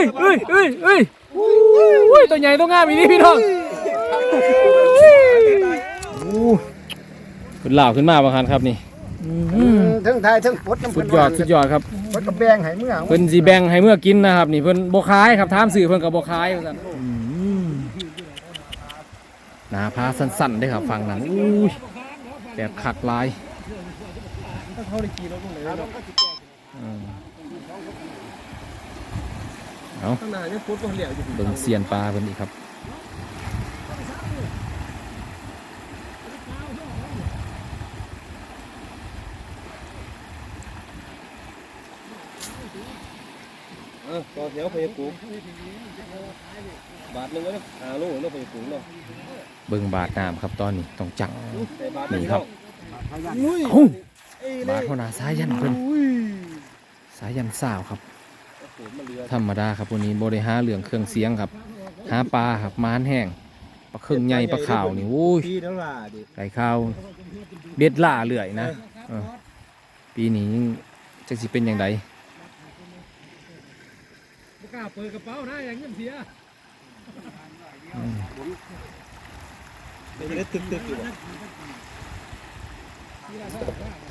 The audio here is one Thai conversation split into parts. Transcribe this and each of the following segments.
อ้ยเอ้ยเอ้ยเอ้ยอุ้ยตัวใหญ่ตัวงามอีนี่พี่น้องโอ้ขึ้นลาวขึ้นมาบางคันครับนี่อื้อหือทั้งไทยทั้งปดน้ำสุดยอดสุดยอดครับปดกับแบงให้เมื่อเพิ่นสิแบ่งให้เมื่อกินนะครับ นี่เพิ่นบ่ขายครับถามสื่อเพิ่นก็บ่ขายว่าซั่นหน้าพาสั้นๆเด้อครับฝั่งนั้นอุ้ยแบบคักหลายอืม เอาข้างหน้ายังปดบ่เหลียวอยู่เบิ่งเซียนปลาเพิ่นอีกครับเออต่อแถวไปปลูกบาทนึงแล้วหาโลแล้วไปปลูกเนาะเบิ่งบาดน้ำครับตอนนี้ต้องจังแต่บาทนี่ครับ อุ้ยเอ้าเอ้ยบาดหัวหน้าสายยันเพิ่นอุ้ยสายยันสาวครับ ธรรมดาครับวันนี้บริหาเรื่องเครื่องเสียงครับ หาปลาครับม้านแห้งปลาเครื่องใหญ่ปลาขาวนี่โอ้ยปีแล้วล่ะดิไก่ข้าวเบ็ดล่าเลื่อยนะเออปีนี้ยังจะสิเป็นอย่างไรบ่กล้าเปิดกระเป๋านะอย่างเงี้ยเสียไม่ได้ตึกๆอยู่บ่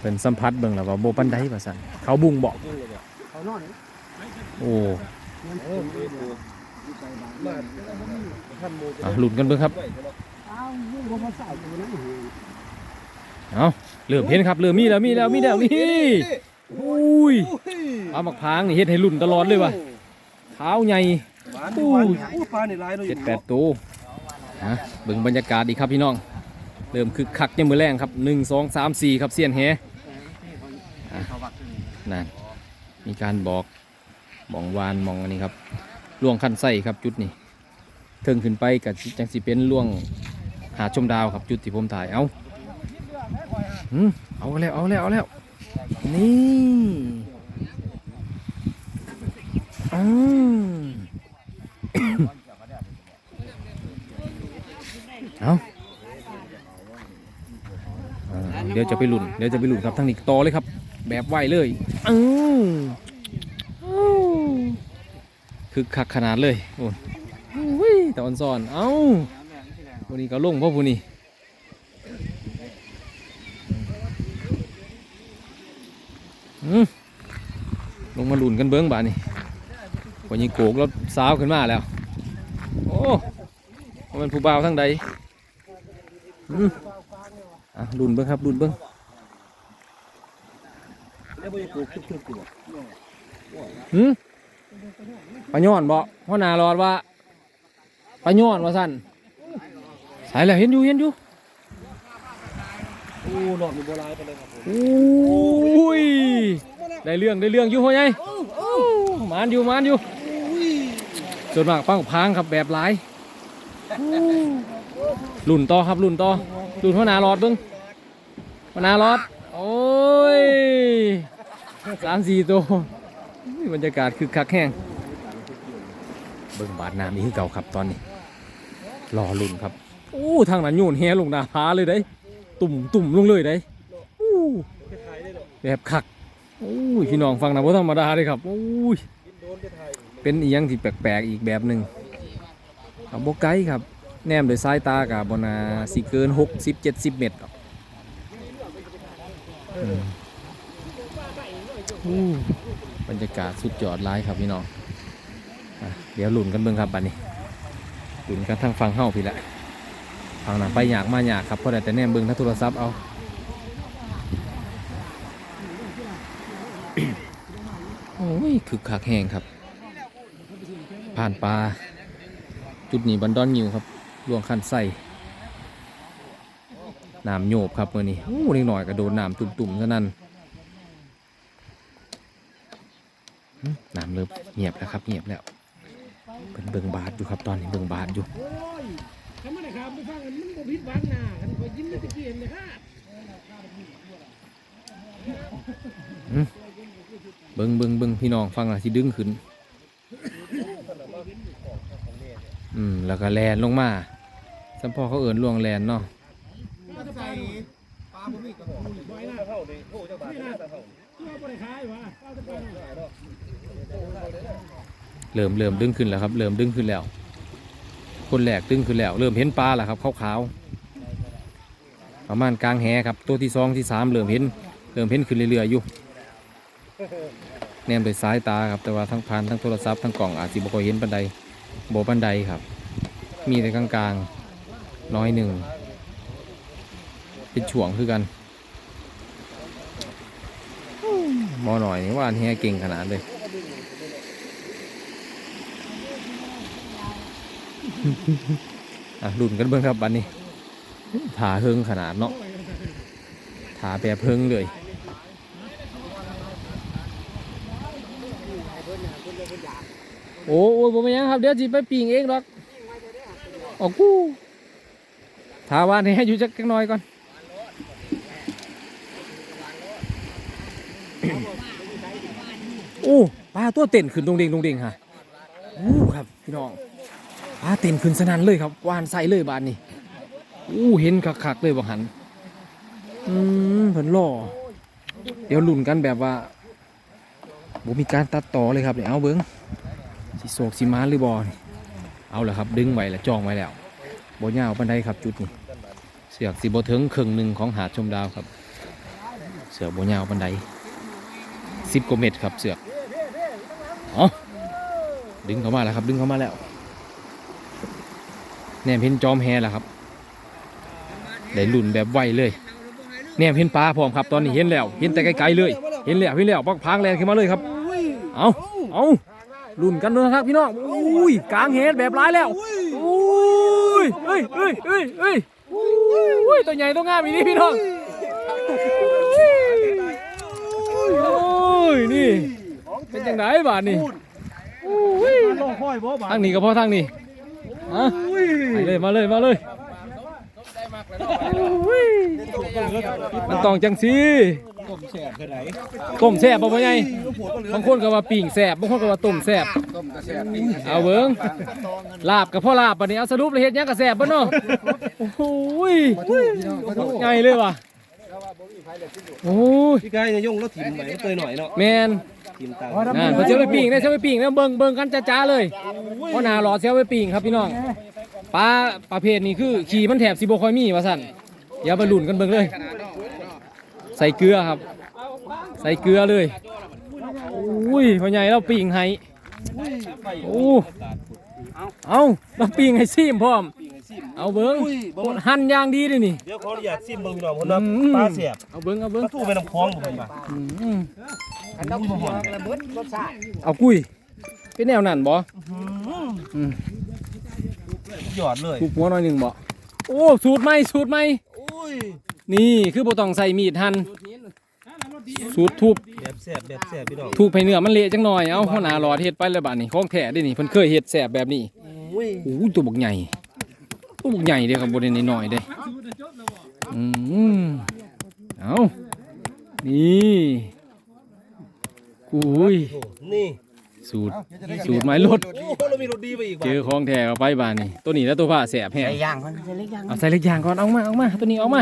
เป็นสัมผัสเบิ่งแล้วว่าโบปันไดว่าสั่นเขาบุงบอกจริงเลยบ่เขานอน โอ้เออไปปลูกมาทำหมูอะหลุดกันเบิ่งครับไว้เถอะเนาะเอาลูกบ่มาใส่ตัวนั้นเอาเริ่มเห็นครับเริ่มมีแล้วมีแล้วมีแล้วนี่อุ้ยอุ้ยปลาหมักพร้างนี่เฮ็ดให้หลุ่นตลอดเลยว่ะเท้าใหญ่หวานอยู่หวานอยู่อู้ปลาในลายเราอเจ็ยู่ดแปดตัวฮะเบิ่งบรรยากาศอีกครับพี่น้อง เริ่มคึกคักยังมือแรงครับหนึ่งสองสามสี่ครับเสียนแฮอะนั่นมีการบอก มองวานมองอันนี้ครับล่วงคันไส้ครับจุดนี้เทิงขึ้นไปกับจังสิเป็นล่วงหาชมดาวครับจุดที่ผมถ่ายเอาเอาแล้วเอาแล้วเอาแล้วนี่อืมเอาอ่าเดี๋ยวจะไปหลุนเดี๋ยวจะไปหลุนครับทางนี้ต่อเลยครับ แบบไหวเลยอือ คือคักขนาดเลยโอ้ยอุ้ยตอนซ่อน เอ้าวันนี้ก็ลงเพราะผู้นี้ลงมาหลุนกันเบิ้งบ่านี่วันนี้โกกแล้วสาวขึ้นมาแล้ว โอ้มันผู้บ่าวทั้งใดอืมอะรุ่นเบิ้งครับรุ่นเบิ้งแล้วไปปลูกทึกๆอยู่บ่หืม ปลาย้อนบ่พ่อหนารอดว่าปลาย้อนว่าสั่นสายแล้วเห็นอยู่เห็นอยู่โอ้นอกมีโบราณไปเลยครับผมอุ้ยได้เรื่องได้เรื่องอยู่พ่อใหญ่มานอยู่มานอยู่ส่วนมากปังพางครับแบบหลายรุ่นต่อครับรุ่นต่อรุ่นพ่อหนารอดเบิ้งพ่อหนารอดโอ้ยสามสี่ตัวอุ้ย บรรยากาศคือคักแห้งเบิ้งบาดน้ำนี่คือเก่าครับตอนนี้รอรุ่นครับโอ้ทางนั้นโยนแฮลงนาผาเลยได้ตุ่มตุ่มลงเลยได้อู้แบบคักโอ้ยพี่น้องฟังนะว่าธรรมดาเลยครับโอ้ยเป็นอียังที่แปลกๆอีกแบบหนึ่งครับโบไกลครับ แนมโดยสายตากับบนาสิเกิน60 70เมตรหรอกอืมอู้ บรรยากาศสุดยอดหลายครับพี่น้องเดี๋ยวหลุนกันเบิ่งครับบัดนี้หลุนกันทั้งฟังเฮ้าพี่ละฟังหนังไปอยากมาอยากครับเพราะได้แต่แนมเบิ่งทั้งโทรศัพท์เอาโอ้ยคึกคักแห้งครับ ผ่านปลาจุดนี้บันดอนยิวครับลวงคันไส้น้ำโยบครับเมื่อนี้โอ้นิดหน่อยก็โดนน้ำตุ่มๆซะนั่นหึ น้ำเริ่มเงียบแล้วครับ เงียบแล้วเป็นเบิงบาดอยู่ครับตอนนี้เบิงบาดอยู่คันมันได้ครับบ่ฟังมันบ่ผิดหวังน่ะคันข่อยิ้มได้ตะเกี้เห็นเลยค่ะเบิงเบิงเบิงพี่น้องฟังละสิดึงขึ้น อืม แล้วก็แลนลงมาสัมพ่อเขาเอินล่วงแลนเนาะใส่ปลาบ่มีกระบอกบ่อยนะเท่านี้โอ้เจ้าบาทเท่าตัวบ่ได้ขายวะ เอาแต่ไปน่ะเริ่มเริ่มดึงขึ้นแล้วครับ เริ่มดึงขึ้นแล้ว คนแรกดึงขึ้นแล้ว เริ่มเห็นปลาแล้วครับขาวๆประมาณกลางแหครับ ตัวที่สองที่สามเริ่มเห็น เริ่มเห็นขึ้นเรื่อยๆอยู่แนมโดยสายตาครับแต่ว่าทั้งผ่านทั้งโทรศัพท์ทั้งกล่องอาจสิบ่ค่อยเห็นปันใดโบ่ปันใดครับ มีแต่กลางๆน้อยหนึ่งเป็นช่วงคือกันหมอหน่อยนี่ว่าอันแฮเก่งขนาดเลย อะรุ่นกันเบิ่งครับบันนี้ถาเฮิงขนาดเนาะถาแบบเฮิงเลยโอ้โอ้ผมยังครับเดี๋ยวจีไปปิงเองหรอกออกกูถาวานให้อยู่จักจักหน่อยก่อนโอ้ปลาตัวเต้นขึ้นตรงเด้งตรงเด้งฮะโอ้ครับพี่น้อง ปลาเต็มขึ้นสนั่นเลยครับวานใส่เลยบานนี้อู้เห็นคักๆเลยบังหันอืมเพิ่นล่อเดี๋ยวลุ้นกันแบบว่าบ่มีการตัดต่อเลยครับเนี่ยเอาเบิ้งสิโศกสิมาหรือบอนี่เอาละครับ ดึงไว้แล้วจองไว้แล้วบ่ยาวปานใดครับจุดนี้เสือกสิบ่ถึงครึ่งหนึ่งของหาดชมดาวครับ เสือกบ่ยาวปานใดสิบกว่าเม็ดครับเสือกเอาดึงเข้ามาแล้วครับ ดึงเข้ามาแล้ว แนมเห็นจอมแฮแล้วครับได้ลุ่นแบบไวเลยแนมเห็นปลาพร้อมครับ ตอนนี้เห็นแล้ว เห็นแต่ไกลๆเลย เห็นแล้วเห็นแล้วปักพางแลนขึ้นมาเลยครับ เอาเอาลุ่นกันด้วยนะครับพี่น้องอุ้ยกลางเฮดแบบร้ายแล้วอุ้ยเอ้ยเอ้ยเอ้ยเอ้ยอุ้ยตัวใหญ่ตัวงามอีนี่พี่น้องโอ้ยนี่เป็นจังไดบาทนี่อุ้ยลอค่อยบ่บาดทางนี้ก็พอทางนี้ อะไปเลยมาเลยมาเลยอุ้ยมันต้องจังสีต้มแซ่บคือไหนต้มแซ่บบ่พ่อใหญ่บางคนก็ว่าปิ้งแซ่บบางคนก็ว่าต้มแซ่บเอาเบิ้งลาบกับพ่อลาบปะนี้เอาสรุปเลยเฮ็ดหยังกับแซ่บบ่เนาะโอ้โหยใหญ่เลยว่ะโอ้ยพี่กายเนี่ยยงแล้วถิ่มไหนเตยหน่อยเนาะแมน ถิ่มตังนั่นเพิ่นสิเอาไปปิ้งได้สิเอาไปปิ้งนะเบิ่งเบิ่งกันจ้าๆเลยเพราะหน้าหลอดสิเอาไปปิ้งครับพี่น้องปลาประเภทนี้คือขี่มันแถบสิบ่ค่อยมีว่าซั่นเดี๋ยวไปลุ้นกันเบิ่งเลย ใส่เกลือครับ ใส่เกลือเลยอุ้ยพ่อใหญ่เราปิ้งให้โอ้เอาเราปิ้งให้ซิมพร้อม เอาเบิ้งหั่นอย่างดีเลยนี่เดี๋ยวขออนุญาตซิมเบิ่งพี่น้องเพราะว่าอืมปลาแซ่บเอาเบิ้งเอาปเบิ้งลาทูแม่น้ำคลองบ่เพิ่นว่าอืมอันนี้บ่หอนเอากุ้ยเป็นแนวนั่นบ่อืมยอดเลยทุบหัวหน่อยหนึ่งบ่โอ้สูตรใหม่สูตรใหม่อุ้ยนี่คือบ่ต้องใส่มีดหั่นสูตรทุบแบบแซ่บแบบแซ่บพี่น้องทุบให้เนื้อมันเละจังหน่อยเอาหัวหน้าหลอดเฮ็ดไปเลยบาดนี้ของแท้เด้นี่เพิ่นเคยเฮ็ดแซ่บแบบนี้อุ้ยโอ้ยตัวบักใหญ่ตัวบักใหญ่เด้ครับบ่ได้น้อยๆเด้อืมเอานี่ อุ้ยโอ้นี่สูตรสูตรไม้รถโอ้เรามีรถดีไปอีกเจบ่อของแท้เข้าไปบานนี่ตัวนี้แล้วตัวผ้าแสบแห้งย่างมันจะเล็กย่างเอาใส่เล็กยางก่อนเอามาเอามาตัวนี้เอามา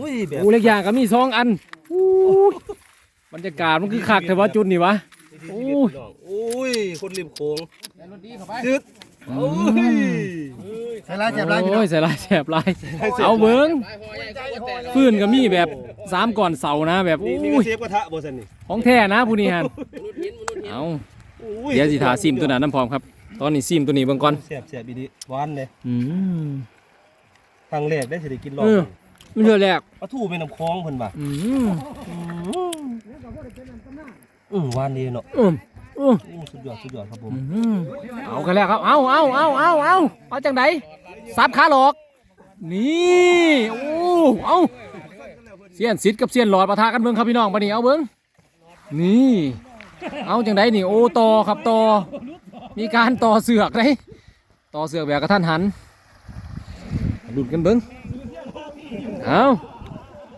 อุ้ยแบบอู้เล็กยางก็มีสองอันอู้ยบรรยากาศมันคือคักแต่ว่าจุดนี่วะโอ้ยพี่น้องอุ้ยคนริมโค้งจึ๊ด โอ้ยใส่ลายเจ็บลายโอ้ยใส่ลายแสบลายเอาเบิ้งฟืนก็มีแบบสามก่อนเสานะแบบนี่อู้นี่ก็ยเชฟกระทะบ่ซั่นนี่ของแท้นะผู้นี้ฮันเอาอุ้ยเดี๋ยวสิทาซิมตัวนั้นน้ำพร้อมครับ ตอนนี้ซิมตัวนี้เบิ่งก่อนแซ่บแซ่บอีดีหวานเลยอืมครั้งแรกได้สิได้กินลองเออมันเทื่อแรกปลาทูแม่น้ำคลองเพิ่นว่าอืมอือหวานดีเนาะอืม อืมอู้สุดยอดสุดยอดครับผมอืมเอากันแล้วครับ เอาเอาเอาเอาเอาเอาจังไดสับขาหลอก นี่โอ้เอาเสียนซิดกับเสียนหลอดปะทะกันเบิ่งครับพี่น้องปะนี่เอาเบิ่งนี่ เอาจังไดนี่โอ้ต่อครับต่อมีการต่อเสือกเลยต่อเสือกแบบกระทันหันดุดกันเบิ่งเอา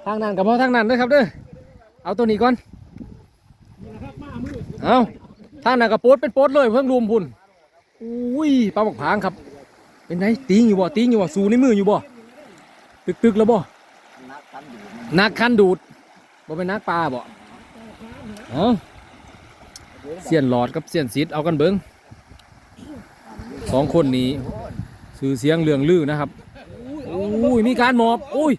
ทางนั้นกับพ่อทางนั้นเด้อครับเด้อเอาตัวนี้ก่อนเอา ทางนั้นกับโป๊ดเป็นโป๊ดเลยเพิ่งรวมพุ่นอุ้ยปลาบักผางครับ เป็นไงติงอยู่บ่ติงอยู่บ่สูในมืออยู่บ่ตึกตึกแล้วบ่นักคันดูดบ่เป็นนักปลาบ่เอาเสียนหลอดกับเสียนซิดเอากันเบิ้งสองคนนี้สื่อเสียงเรืองลือนะครับอุ้ยมีการหมอบอุ้ย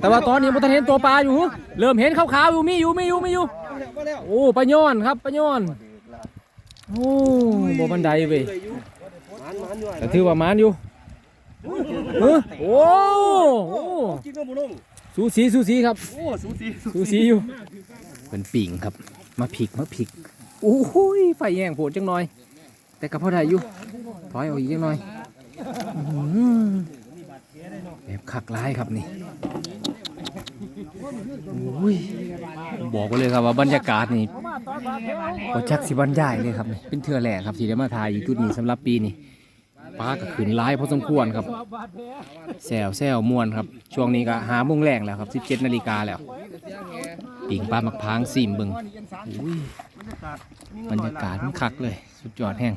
แต่ว่าตอนนี้มันทันเห็นตัวปลาอยู่ เริ่มเห็นขาวๆอยู่มีอยู่มีอยู่มีอยู่โอ้ปลาย้อนครับปลาย้อน โอ้บ่บันไดเว้ยเลยอยู่หมานหมานอยู่แต่ถือว่าหมานอยู่เออโอ้โอ้กินก็บ่ลงสูสีสูสีครับโอ้สูสีสูสีอยู่ เป็นปิ่งครับ มาผิกมาผิกโอ้ยไฟแย่งโผล่จังหน่อย แต่กับพ่อได้อยู่ถอยออกอีกจังหน่อยอื้อหือแบบคักร้ายครับนี่โอ้ยบอกไว้เลยครับว่าบรรยากาศนี่ ก็จักสิบรรยายเลยครับนี่เป็นเทือแหล่ครับที่ได้มาถ่ายอยู่จุดนี้สำหรับปีนี้ปลาก็ขืนร้ายพอสมควรครับแซวแซวมวนครับ ช่วงนี้ก็หาโมงแรงแล้วครับ 17นาฬิกาแล้วปิ่งปลาหมักพางสีมบึงบรรยากาศมันคักเลย สุดยอดแห้ง